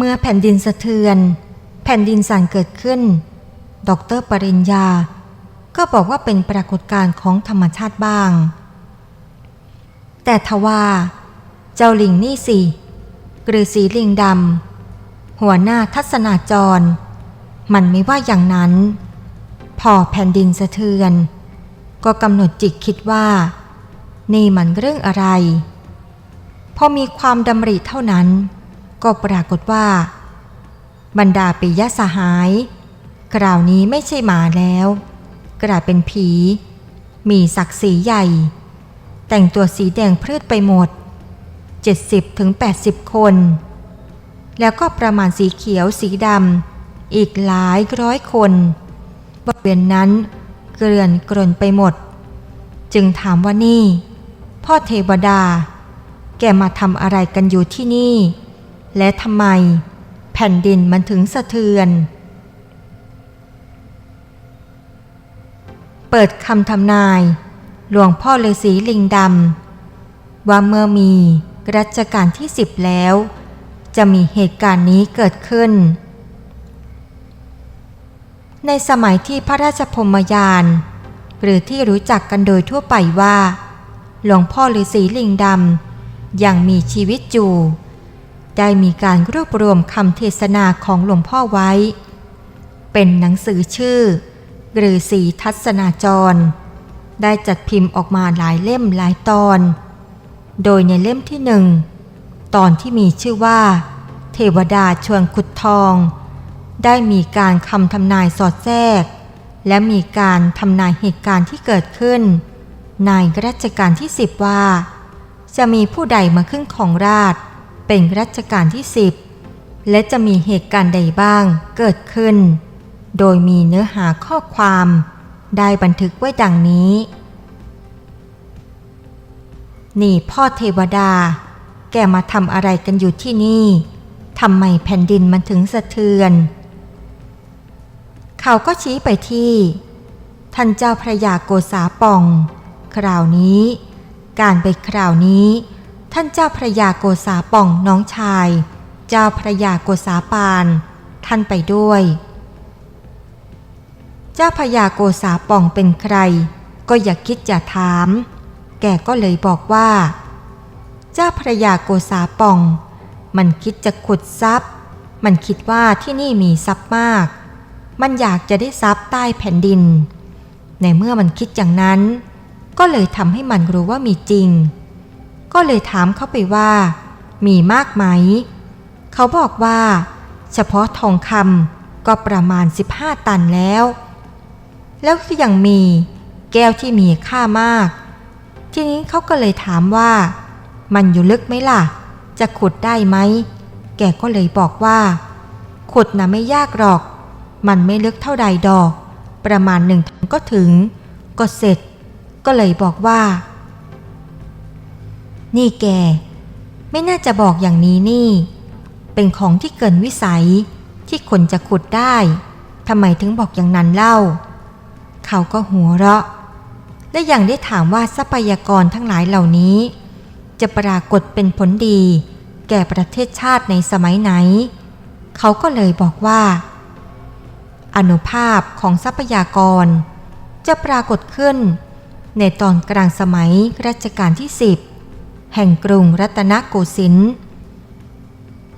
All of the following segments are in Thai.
เมื่อแผ่นดินสะเทือน แผ่นดินสั่นเกิดขึ้น ดรปริญญา ก็บอกว่าเป็นปรากฏการณ์ของธรรมชาติบ้าง แต่ทว่า เจ้าลิงนี่สิหรือสีลิงดำหัวหน้าทัศนาจร มันไม่ว่าอย่างนั้น พอแผ่นดินสะเทือน ก็กำหนดจิตคิดว่า นี่มันเรื่องอะไร พอมีความดำริเท่านั้น ก็ปรากฏว่า บรรดาปิยสหาย คราวนี้ไม่ใช่หมาแล้ว กลายเป็นผี มีศักดิ์ศรีใหญ่ แต่งตัวสีแดงพืชไปหมด 70-80ถึง80 คน แล้วก็ประมาณสีเขียวสีดำอีกหลายร้อยคนบริเวณนั้นเกลื่อนกลนไปหมด จึงถามว่านี่ พ่อเทวดา แกมาทำอะไรกันอยู่ที่นี่ และทำไม แผ่นดินมันถึงสะเทือน เปิดคำทำนาย หลวงพ่อฤาษีลิงดำว่าเมื่อมีรัชกาลที่สิบแล้ว จะมีเหตุการณ์นี้เกิดขึ้น ในสมัยที่พระราชพมยาน หรือที่รู้จักกันโดยทั่วไปว่า หลวงพ่อฤาษีลิงดำยังมีชีวิตอยู่ ได้มีการรวบรวมคำเทศนาของหลวงพ่อไว้ เป็นหนังสือชื่อฤาษีทัศนาจร ได้จัดพิมพ์ออกมาหลายเล่มหลายตอน โดยในเล่มที่หนึ่งตอนที่มีชื่อว่า เทวดาชวนขุดทอง ได้มีการคำทำนายสอดแทรก และมีการทำนายเหตุการณ์ที่เกิดขึ้น ในรัชกาลที่สิบว่า จะมีผู้ใดมาขึ้นของราช เป็นรัชกาลที่สิบและจะมีเหตุการณ์ใดบ้างเกิดขึ้น โดยมีเนื้อหาข้อความ ได้บันทึกไว้ดังนี้ นี่พ่อเทวดา แกมาทำอะไรกันอยู่ที่นี่ทำไมแผ่นดินมันถึงสะเทือน เขาก็ชี้ไปที่ ท่านเจ้าพระยาโกษาปอง คราวนี้ การไปคราวนี้ ท่านเจ้าพระยาโกษาป่องน้องชาย เจ้าพระยาโกษาปาน ท่านไปด้วย เจ้าพระยาโกษาป่องเป็นใคร ก็อย่าคิดอย่าถาม แกก็เลยบอกว่า เจ้าพระยาโกษาป่อง มันคิดจะขุดทรัพย์ มันคิดว่าที่นี่มีทรัพย์มาก มันอยากจะได้ทรัพย์ใต้แผ่นดิน ในเมื่อมันคิดอย่างนั้น ก็เลยทำให้มันรู้ว่ามีจริง ก็เลยถามเขาไปว่า มีมากไหม เขาบอกว่า เฉพาะทองคำก็ประมาณ 15 ตันแล้ว แล้วก็ยังมีแก้วที่มีค่ามาก ทีนี้เขาก็เลยถามว่า มันอยู่ลึกไหมล่ะ จะขุดได้ไหม แกก็เลยบอกว่า ขุดนะไม่ยากหรอก มันไม่ลึกเท่าใดดอก ประมาณหนึ่งถังก็ถึง ก็เสร็จ ก็เลยบอกว่า นี่แก ไม่น่าจะบอกอย่างนี้นี่ เป็นของที่เกินวิสัยที่คนจะขุดได้ทำไมถึงบอกอย่างนั้นเล่า เขาก็หัวเราะ และยังได้ถามว่าทรัพยากรทั้งหลายเหล่านี้ จะปรากฏเป็นผลดี แก่ประเทศชาติในสมัยไหน เขาก็เลยบอกว่า อนุภาพของทรัพยากร จะปรากฏขึ้น ในตอนกลางสมัยรัชกาลที่สิบ แห่งกรุงรัตนโกสินทร์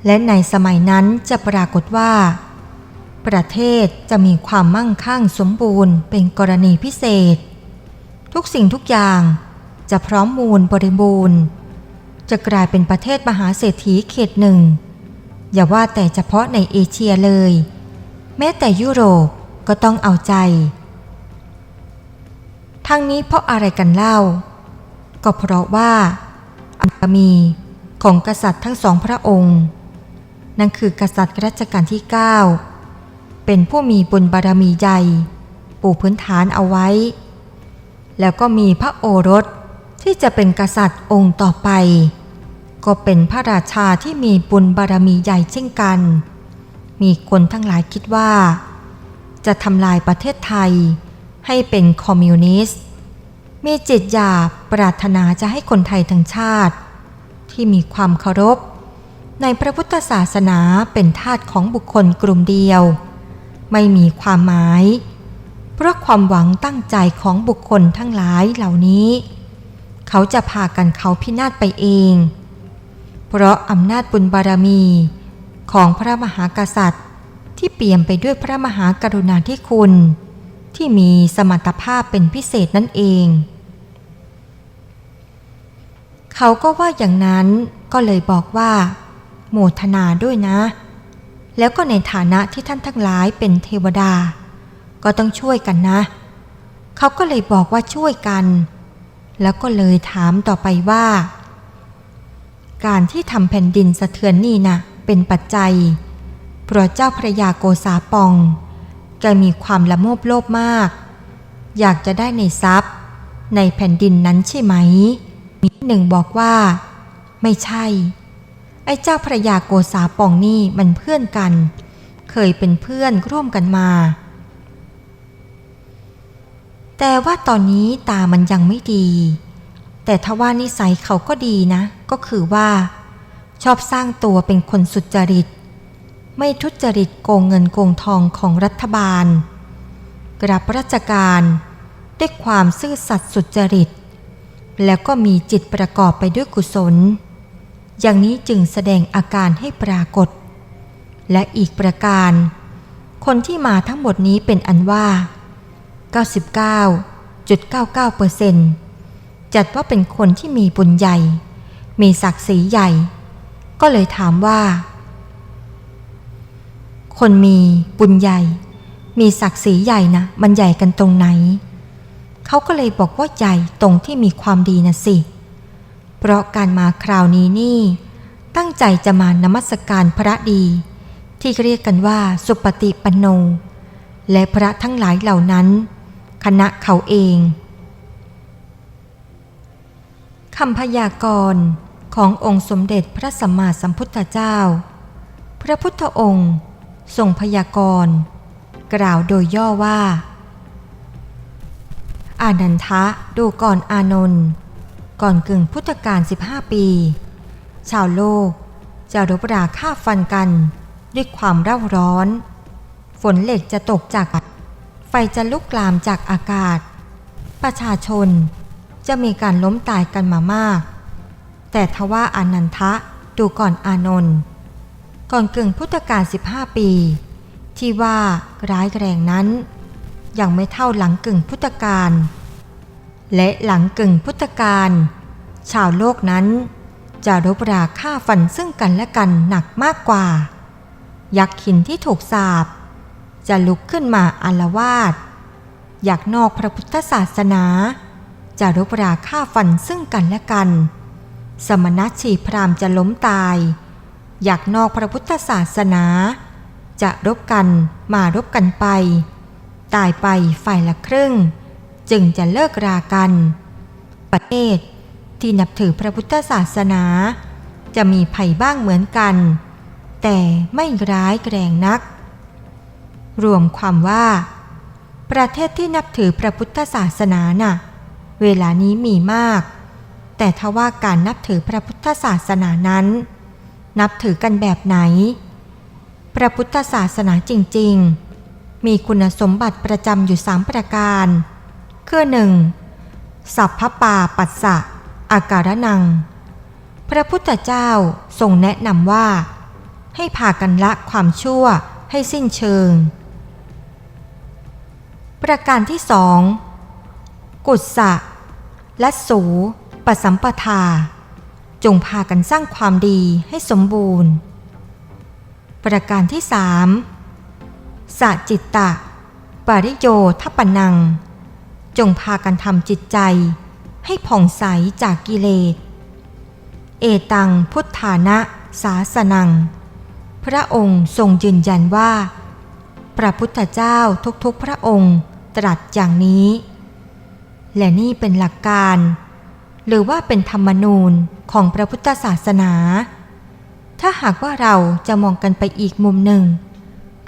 และในสมัยนั้นจะปรากฏว่า ประเทศจะมีความมั่งคั่งสมบูรณ์เป็นกรณีพิเศษ ทุกสิ่งทุกอย่างจะพร้อมมูลบริบูรณ์ จะกลายเป็นประเทศมหาเศรษฐีเขตหนึ่ง อย่าว่าแต่เฉพาะในเอเชียเลย แม้แต่ยุโรปก็ต้องเอาใจ ทั้งนี้เพราะอะไรกันเล่า ก็เพราะว่า อันมีของกษัตริย์ทั้งสองพระองค์ นั่นคือกษัตริย์รัชกาลที่ 9 เป็นผู้มีบุญบารมีใหญ่ปูพื้นฐานเอาไว้ แล้วก็มีพระโอรสที่จะเป็นกษัตริย์องค์ต่อไป ก็เป็นพระราชาที่มีบุญบารมีใหญ่เช่นกัน มีคนทั้งหลายคิดว่า จะทำลายประเทศไทยให้เป็นคอมมิวนิสต์ มีจิตอยากปรารถนาจะให้คนไทยทั้งชาติ ที่มีความเคารพ ในพระพุทธศาสนาเป็นทาสของบุคคลกลุ่มเดียว ไม่มีความหมาย เพราะความหวังตั้งใจของบุคคลทั้งหลายเหล่านี้ เขาจะพากันเขาพินาศไปเอง เพราะอำนาจบุญบารมีของพระมหากษัตริย์ ที่เปี่ยมไปด้วยพระมหากรุณาธิคุณ ที่มีสมรรถภาพเป็นพิเศษนั่นเอง เขาก็ว่าอย่างนั้นก็เลยบอกว่า โมทนาด้วยนะ แล้วก็ในฐานะที่ท่านทั้งหลายเป็นเทวดา ก็ต้องช่วยกันนะ เขาก็เลยบอกว่าช่วยกัน แล้วก็เลยถามต่อไปว่า การที่ทำแผ่นดินสะเทือนนี่นะเป็นปัจจัยเพราะเจ้าพระยาโกษาปองแกมีความละโมบโลภมาก อยากจะได้ในทรัพย์ ในแผ่นดินนั้นใช่ไหม มีหนึ่งบอกว่า ไม่ใช่ ไอ้เจ้าพระยาโกษาปองนี่มันเพื่อนกัน เคยเป็นเพื่อนร่วมกันมา แต่ว่าตอนนี้ตามันยังไม่ดี แต่ทว่านิสัยเขาก็ดีนะ ก็คือว่า ชอบสร้างตัวเป็นคนสุจริต ไม่ทุจริตโกงเงินโกงทองของรัฐบาล กรับราชการด้วยความซื่อสัตย์สุจริต แล้วก็มีจิตประกอบไปด้วยกุศล อย่างนี้จึงแสดงอาการให้ปรากฏ และอีกประการ คนที่มาทั้งหมดนี้เป็นอันว่า 99.99%จัดว่าเป็นคนที่มีบุญใหญ่ มีศักดิ์ศรีใหญ่ ก็เลยถามว่า คนมีบุญใหญ่ มีศักดิ์ศรีใหญ่นะมันใหญ่กันตรงไหน เขาก็เลยบอกว่าใหญ่ตรงที่มีความดีนะสิ เพราะการมาคราวนี้นี่ ตั้งใจจะมานมัสการพระดี ที่เรียกกันว่าสุปฏิปันโน และพระทั้งหลายเหล่านั้น คณะเขาเองคำพยากรณ์ขององค์สมเด็จพระสัมมาสัมพุทธเจ้า พระพุทธองค์ทรงพยากรณ์กล่าวโดยย่อว่า อานันทะดูก่อนอานนท์ก่อนกึ่งพุทธกาล15 ปี ชาวโลกจะรบราฆ่าฟันกันด้วยความเร่าร้อน ฝนเหล็กจะตกจาก ไฟจะลุกลามจากอากาศ ประชาชนจะมีการล้มตายกันมามาก แต่ทว่าอานันทะดูก่อนอานนท์ก่อนกึ่งพุทธกาล15 ปี ที่ว่าร้ายแรงนั้น ยังไม่เท่าหลังกึ่งพุทธกาลและหลังกึ่งพุทธกาลชาวโลกนั้น จะรบราฆ่าฟันซึ่งกันและกันหนักมากกว่า ยักษ์หินที่ถูกสาบ จะลุกขึ้นมาอารวาสอยากนอกพระพุทธศาสนา จะรบราฆ่าฟันซึ่งกันและกัน สมณชีพรามจะล้มตาย อยากนอกพระพุทธศาสนา จะรบกันมารบกันไป ตายไปฝ่ายละครึ่ง จึงจะเลิกรากัน ประเทศที่นับถือพระพุทธศาสนา จะมีภัยบ้างเหมือนกัน แต่ไม่ร้ายแรงนัก รวมความว่า ประเทศที่นับถือพระพุทธศาสนาน่ะ เวลานี้มีมาก แต่ทว่าการนับถือพระพุทธศาสนานั้น นับถือกันแบบไหน พระพุทธศาสนาจริง ๆ มีคุณสมบัติประจำอยู่สามประการ คือหนึ่งสัพพปาปัสสะอาการนัง พระพุทธเจ้าทรงแนะนำว่า ให้พากันละความชั่วให้สิ้นเชิง ประการที่สองกุศะและสูปสัมปทา จงพากันสร้างความดีให้สมบูรณ์ ประการที่สาม สะจิตตะ ปริโยทปนัง จงพากันทำจิตใจ ให้ผ่องใสจากกิเลส เอตังพุทธานะสาสนัง พระองค์ทรงยืนยันว่า พระพุทธเจ้าทุกๆพระองค์ตรัสอย่างนี้ และนี่เป็นหลักการ หรือว่าเป็นธรรมนูญของพระพุทธศาสนา ถ้าหากว่าเราจะมองกันไปอีกมุมหนึ่ง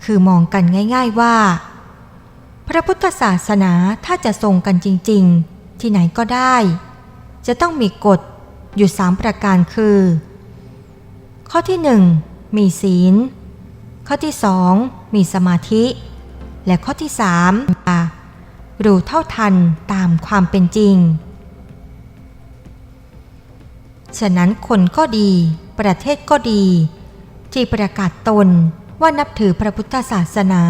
คือมองกันง่าย ๆว่า พระพุทธศาสนาถ้าจะทรงกันจริง ๆ ที่ไหนก็ได้ จะต้องมีกฎอยู่สามประการคือ ข้อที่หนึ่งมีศีล ข้อที่สองมีสมาธิ และข้อที่สามรู้เท่าทันตามความเป็นจริง ฉะนั้นคนก็ดี ประเทศก็ดี ที่ประกาศตน ว่านับถือพระพุทธศาสนา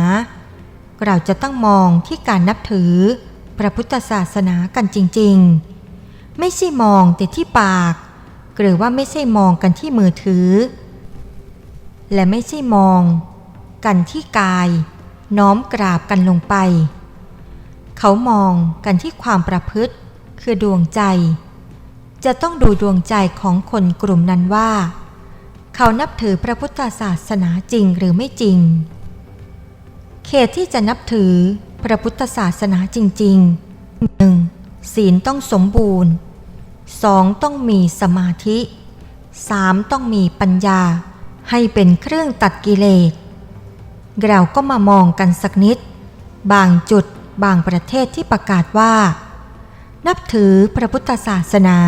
เราจะต้องมองที่การนับถือพระพุทธศาสนากันจริง ๆ ไม่ใช่มองแต่ที่ปาก หรือว่าไม่ใช่มองกันที่มือถือ และไม่ใช่มอง กันที่กาย น้อมกราบกันลงไป เขามองกันที่ความประพฤติ คือดวงใจ จะต้องดูดวงใจของคนกลุ่มนั้นว่า เขานับถือพระพุทธศาสนาจริงหรือไม่จริง เขตที่จะนับถือพระพุทธศาสนาจริงๆ 1. ศีลต้องสมบูรณ์ 2. ต้องมีสมาธิ 3. ต้องมีปัญญา ให้เป็นเครื่องตัดกิเลสเราก็มามองกันสักนิด บางจุดบางประเทศที่ประกาศว่า นับถือพระพุทธศาสนา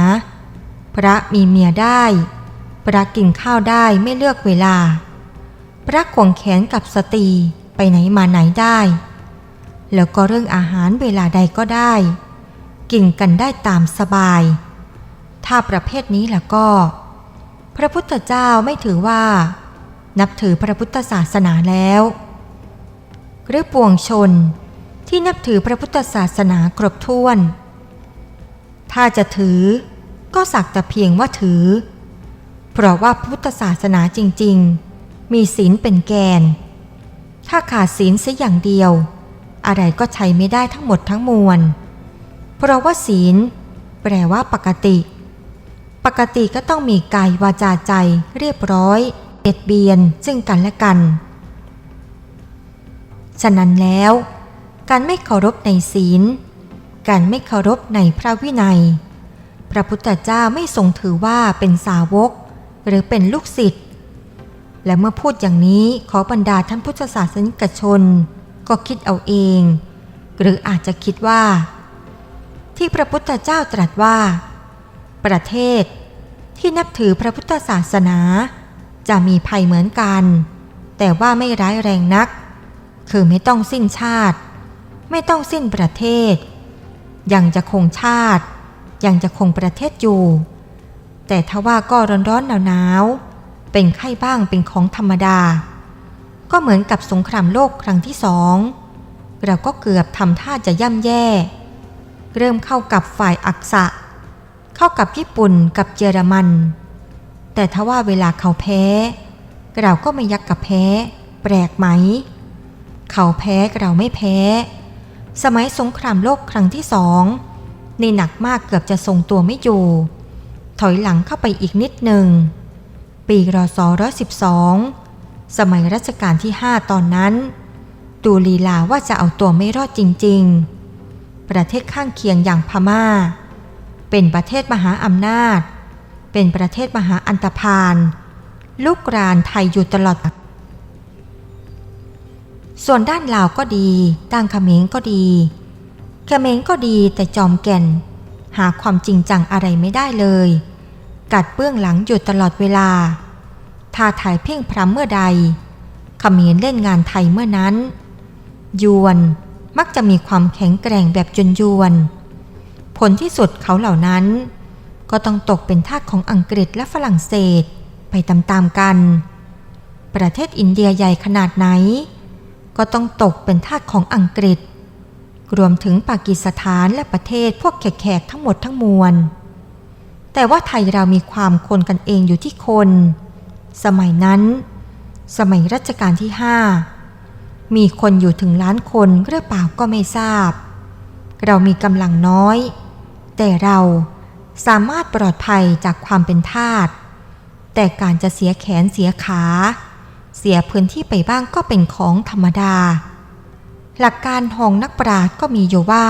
พระมีเมียได้ พระกินข้าวได้ไม่เลือกเวลาพระขวงแขนกับสตรีไปไหนมาไหนได้ แล้วก็เรื่องอาหารเวลาใดก็ได้ กินกันได้ตามสบาย ถ้าประเภทนี้แล้วก็ พระพุทธเจ้าไม่ถือว่า นับถือพระพุทธศาสนาแล้ว หรือปวงชนที่นับถือพระพุทธศาสนาครบถ้วน ถ้าจะถือก็สักแต่เพียงว่าถือ เพราะว่าพุทธศาสนาจริง ๆ มีศีลเป็นแกน ถ้าขาดศีลเสียอย่างเดียว อะไรก็ใช้ไม่ได้ทั้งหมดทั้งมวล เพราะว่าศีล แปลว่าปกติ ปกติก็ต้องมีกายวาจาใจเรียบร้อยเบียดเบียนซึ่งกันและกัน ฉะนั้นแล้ว การไม่เคารพในศีล การไม่เคารพในพระวินัย พระพุทธเจ้าไม่ทรงถือว่าเป็นสาวก หรือเป็นลูกศิษย์และเมื่อพูดอย่างนี้ขอบรรดาท่านพุทธศาสนิกชน ก็คิดเอาเอง หรืออาจจะคิดว่า ที่พระพุทธเจ้าตรัสว่า ประเทศที่นับถือพระพุทธศาสนา จะมีภัยเหมือนกัน แต่ว่าไม่ร้ายแรงนัก คือไม่ต้องสิ้นชาติ ไม่ต้องสิ้นประเทศ ยังจะคงชาติ ยังจะคงประเทศอยู่ แต่ถ้าว่าก็ร้อนๆหนาวๆเป็นไข้บ้างเป็นของธรรมดา ก็เหมือนกับสงครามโลกครั้งที่สองเราก็เกือบทำท่าจะย่ำแย่ เริ่มเข้ากับฝ่ายอักษะ เข้ากับญี่ปุ่นกับเยอรมัน แต่ถ้าว่าเวลาเขาแพ้ เราก็ไม่ยักกับแพ้ แปลกไหม เขาแพ้เราไม่แพ้ สมัยสงครามโลกครั้งที่สองนี่หนักมากเกือบจะทรงตัวไม่อยู่ ถอยหลังเข้าไปอีกนิดหนึ่ง ปีรศ112 สมัยรัชกาลที่ 5 ตอนนั้น ดูลีลาว่าจะเอาตัวไม่รอดจริง ๆ ประเทศข้างเคียงอย่างพม่า เป็นประเทศมหาอำนาจ เป็นประเทศมหาอันตพานลูกรานไทยอยู่ตลอด ส่วนด้านลาวก็ดีด้านเขมรก็ดีเขมรก็ดีแต่จอมแก่น หาความจริงจังอะไรไม่ได้เลย กัดเบื้องหลังอยู่ตลอดเวลาถ้าถ่ายเพ่งพรำเมื่อใดขมรเล่นงานไทยเมื่อนั้น ยวนมักจะมีความแข็งแกร่งแบบจนยวน ผลที่สุดเขาเหล่านั้น ก็ต้องตกเป็นทาสของอังกฤษและฝรั่งเศสไปตามๆกัน ประเทศอินเดียใหญ่ขนาดไหน ก็ต้องตกเป็นทาสของอังกฤษ รวมถึงปากีสถานและประเทศพวกแขกๆทั้งหมดทั้งมวล แต่ว่าไทยเรามีความคนกันเองอยู่ที่คน สมัยนั้น สมัยรัชกาลที่ห้ามีคนอยู่ถึงล้านคนหรือเปล่าก็ไม่ทราบ เรามีกำลังน้อย แต่เราสามารถปลอดภัยจากความเป็นทาส แต่การจะเสียแขนเสียขา เสียพื้นที่ไปบ้างก็เป็นของธรรมดา หลักการของนักปราชญ์ก็มีอยู่ว่า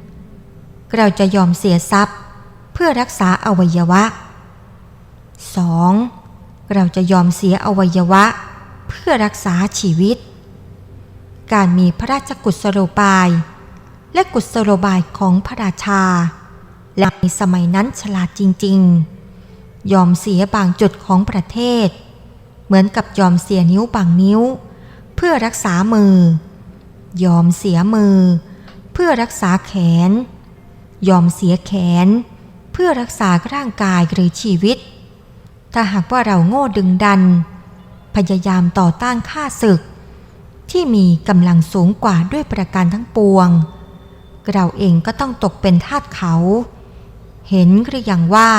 1. เราจะยอมเสียทรัพย์เพื่อรักษาอวัยวะ 2. เราจะยอมเสียอวัยวะ เพื่อรักษาชีวิต การมีพระราชกุศโลบาย และกุศโลบายของพระราชา และในสมัยนั้นฉลาดจริง ๆ ยอมเสียบางจุดของประเทศ เหมือนกับยอมเสียนิ้วบางนิ้ว พื่อรักษามือ ยอมเสียมือ เพื่อรักษาแขน ยอมเสียแขน เพื่อรักษาร่างกายหรือชีวิต ถ้าหากว่าเราโง่ดึงดัน พยายามต่อต้านข้าศึก ที่มีกำลังสูงกว่าด้วยประการทั้งปวง เราเองก็ต้องตกเป็นทาสเขา เห็นหรือยังว่า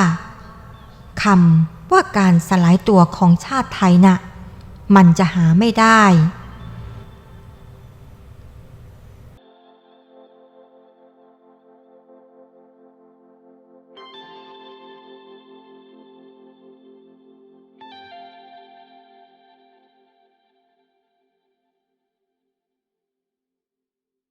คำว่าการสลายตัวของชาติไทยน่ะมันจะหาไม่ได้